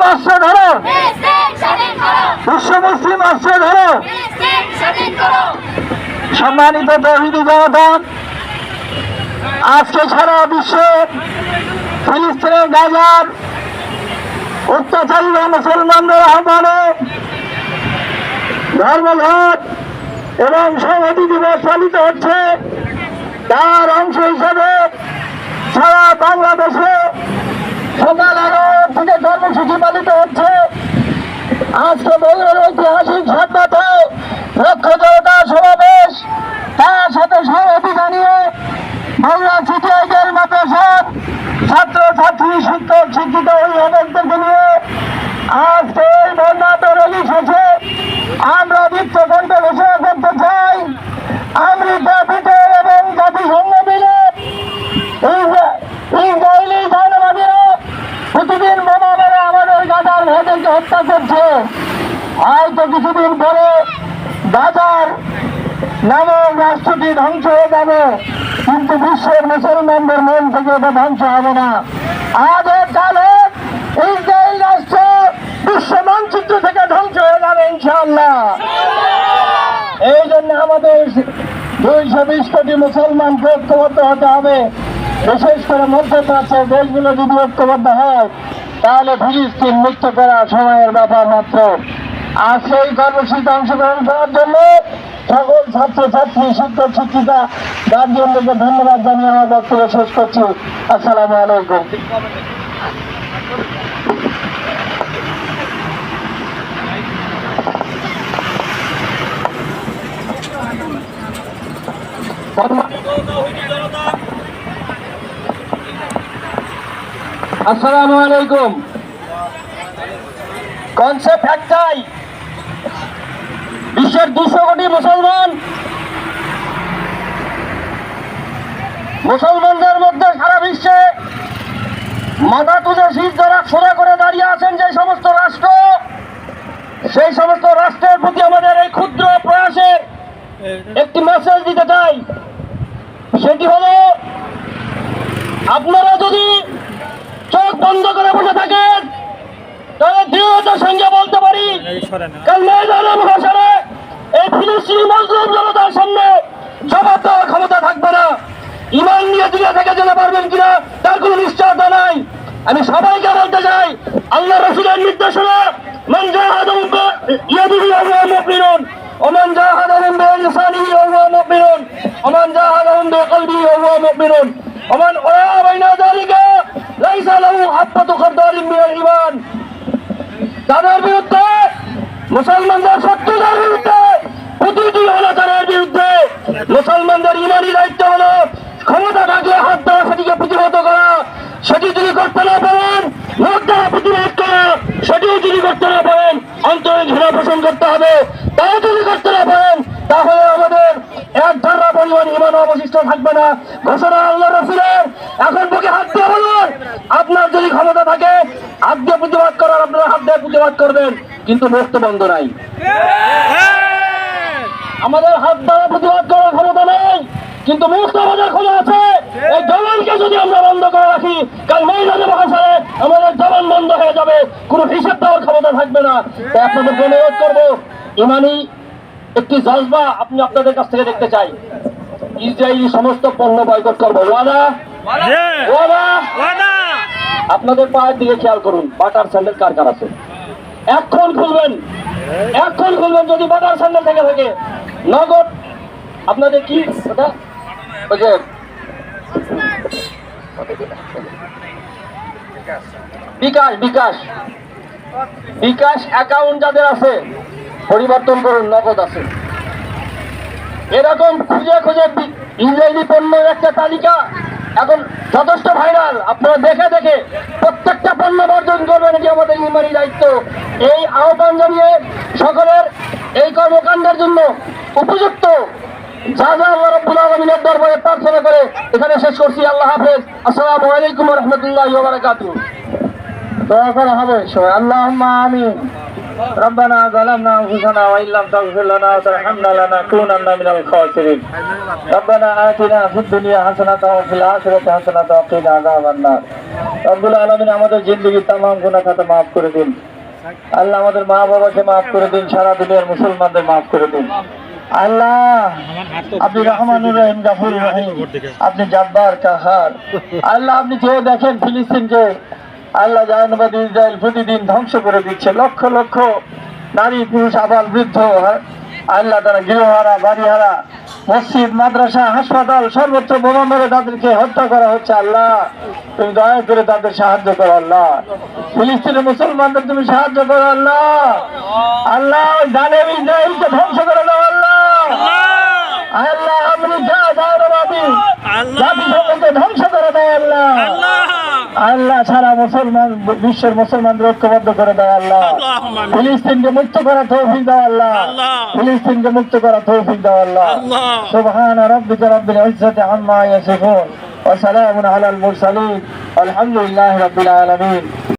মুসলিম আসছে ধরো। বিশ্ব মুসলিম আসছে ধরো। সম্মানিত তহিদি জনতা আজকে সারা বিশ্বে ফিলিস্তিনের গাজার অত্যাচারী মুসলমানদের আহ্বানে ধর্মঘট এবং সংহতি দিবস পালিত হচ্ছে। তার অংশ হিসাবে সারা বাংলাদেশে সকাল এগারো থেকে কর্মসূচি পালিত হচ্ছে। আজকে বলবেন ঐতিহাসিক সাতটায় লক্ষ জনতা সমাবেশ তার সাথে সংহতি জানিয়ে বগুড়া সিটিআইদের মাদ্রাসার ছাত্র ছাত্রী শিক্ষক শিক্ষিত অভিভাবকদেরকে নিয়ে আজকে এই বন্যাত রেলি শেষে আমরা বৃত্ত কণ্ঠে ঘোষণা করতে চাই আমেরিকা ব্রিটেন এবং জাতিসংঘ মিলে ইসরা- ইসরায়েলি জানবাদীরা প্রতিদিন বোমা মেরে আমাদের গাজার ভাইদেরকে হত্যা করছে হয়তো কিছুদিন পরে গাজার নামক রাষ্ট্রটি ধ্বংস হয়ে যাবে। কিন্তু বিশ্বের মুসলমানদের মন থেকে এটা ধ্বংস হবে না। আজের কালে ইসরায়েল রাষ্ট্র বিশ্ব মানচিত্র থেকে ধ্বংস হয়ে যাবে ইনশাআল্লাহ। এই জন্য আমাদের দুইশো বিশ কোটি মুসলমানকে ঐক্যবদ্ধ হতে হবে। বিশেষ করে মধ্যপ্রাচ্যের দেশগুলো যদি ঐক্যবদ্ধ হয় তাহলে ফিলিস্তিন মুক্ত করা সময়ের ব্যাপার মাত্র আজকে এই কর্মসূচিতে অংশগ্রহণ করার জন্য সকল ছাত্রছাত্রী শিক্ষক শিক্ষিকা গার্জিয়ানদেরকে ধন্যবাদ জানিয়ে আমার বক্তব্য শেষ করছি আসসালামু আলাইকুম আসসালামু আলাইকুম। কনসেপ্ট একটাই। বিশ্বের দুশো কোটি মুসলমান। মুসলমানদের মধ্যে সারা বিশ্বে মাথা তুলে শীত ধরা সোজা করে দাঁড়িয়ে আছেন যে সমস্ত রাষ্ট্র, সেই সমস্ত রাষ্ট্রের প্রতি আমাদের এই ক্ষুদ্র প্রয়াসে একটি মেসেজ দিতে চাই। সেটি হলো, আপনারা বন্ধ করে বসে থাকেন। তাহলে দৃঢ়তার সঙ্গে বলতে পারি কাল ময়দানে ভাষণে এই ফিলিস্তিনি মজলুম জনতার সামনে জবাব দেওয়ার ক্ষমতা থাকবে না। ইমান নিয়ে থেকে যেতে পারবেন কিনা তার কোনো নিশ্চয়তা নাই। আমি সবাইকে বলতে চাই আল্লাহ রসুলের নির্দেশনা মান জাহাদাহুম বিয়াদিহি ওয়া হুয়া মুমিনুন ওমান জাহাদাহুম বিলিসানিহি ওয়া হুয়া মুমিনুন ওমান জাহাদাহুম বিকলবিহি ওমান ওয়া বাইনা যালিকা লাইসা লাহু হাব্বাতু খারদালিন মিনাল ঈমান তাদের বিরুদ্ধে, মুসলমানদের শত্রুদের বিরুদ্ধে, প্রতিটি অনাচারের বিরুদ্ধে মুসলমানদের ইমানি দায়িত্ব হলো ক্ষমতা থাকলে হাত দ্বারা সেটিকে প্রতিহত করা সেটি যদি করতে না পারেন মুখ দ্বারা প্রতিরোধ করা, সেটিও যদি করতে না পারেন, অন্তরে ঘৃণা পোষণ করতে হবে। তাও যদি করতে না পারেন তাহলে আমাদের এক ধারা পরিমাণ ইমান অবশিষ্ট থাকবে না। ঘোষণা আল্লাহ রসুলের। এখন বুকে হাত দিয়ে বলুন, আপনার যদি ক্ষমতা থাকে, হাত দিয়ে প্রতিবাদ করার আপনারা হাত দিয়ে প্রতিবাদ করবেন, কিন্তু মুক্ত বন্ধ নাই। আমাদের হাত দ্বারা প্রতিবাদ করার ক্ষমতা নেই, কিন্তু মুক্ত আমাদের খোলা আছে। এই জবানকে যদি আমরা বন্ধ করে রাখি, কাল মহিলাদের ভাষায় আমাদের জবান বন্ধ হয়ে যাবে, কোনো হিসাব দেওয়ার ক্ষমতা থাকবে না। তাই আপনাদেরকে অনুরোধ করব, ইমানি একটি জজবা আপনি আপনাদের কাছ থেকে দেখতে চাই। ইসরায়েলি সমস্ত পণ্য বয়কট করব। ওয়াদা? ওয়াদা? আপনাদের পায়ের দিকে খেয়াল করুন বাটার স্যান্ডেল কার কার আছে? এখন খুলবেন এখন খুলবেন যদি বাটার স্যান্ডেল থেকে থাকে। নগদ আপনাদের কি ওটা? ওই যে বিকাশ বিকাশ। বিকাশ অ্যাকাউন্ট যাদের আছে পরিবর্তন করুন নগদ আছে। এরকম খুঁজে খুঁজে ইংরেজি পণ্যের একটা তালিকা। এখন যথেষ্ট ভাইরাল আপনারা দেখে দেখে প্রত্যেকটা পণ্য বর্জন করবেন, এটি আমাদের ইমানি দায়িত্ব। এই আহ্বান জানিয়ে সকলের এই কর্মকাণ্ডের জন্য উপযুক্ত যা যা আল্লাহ রব্বুল আলমিনের দরবারে প্রার্থনা করে, এখানে শেষ করছি। আল্লাহ হাফেজ। আসসালামু আলাইকুম রহমতুল্লাহ বারাকাতু দোয়া করা হবে সবাই। আল্লাহ আমিন। ربنا ظلمنا أنفسنا وإن لم تغفر لنا وترحمنا لنكونن من الخاسرين ربنا آتنا في الدنيا حسنة وفي الآخرة حسنة وقنا عذاب النار রব্বুল আলমিন আমাদের জিন্দগির তাম গুণা খাতা মাফ করে দিন আল্লাহ আমাদের মা বাবাকে মাফ করে দিন সারা দুনিয়ার মুসলমানদের মাফ করে দিন আল্লাহ আপনি রহমানুর রহিম গাফুর রহিম আপনি জব্বার কাহার আল্লাহ আপনি যে দেখেন ফিলিস্তিনকে আল্লাহ জাহানবাদ ইসরায়েল প্রতিদিন ধ্বংস করে দিচ্ছে। লক্ষ লক্ষ নারী পুরুষ আবাল বৃদ্ধ হ্যাঁ? আল্লাহ তারা গৃহহারা বাড়িহারা মসজিদ মাদ্রাসা হাসপাতাল সর্বত্র বোমা মেরে তাদেরকে হত্যা করা হচ্ছে আল্লাহ। তুমি দয়া করে তাদের সাহায্য করো আল্লাহ। ফিলিস্তিনের মুসলমানদের তুমি সাহায্য করো আল্লাহ। আল্লাহ জালেম ইসরায়েলকে ধ্বংস করে দাও আল্লাহ! আল্লাহ আমেরিকা দাওরাবাদী জাতিসংঘকে ধ্বংস করে দাও আল্লাহ আল্লাহ সারা মুসলমান বিশ্বের মুসলমানদের ঐক্যবদ্ধ করে দাও আল্লাহ। ফিলিস্তিনকে মুক্ত করা তৌফিক দাও আল্লাহ। ফিলিস্তিনকে মুক্ত করা তৌফিক দাও আল্লাহ। সুবহান রাব্বিকা রাব্বিল ইজ্জাতি আম্মা ইয়াসিফুন। ওয়া সালামুন আলাল মুরসালিন। আলহামদুলিল্লাহি রাব্বিল আলামিন।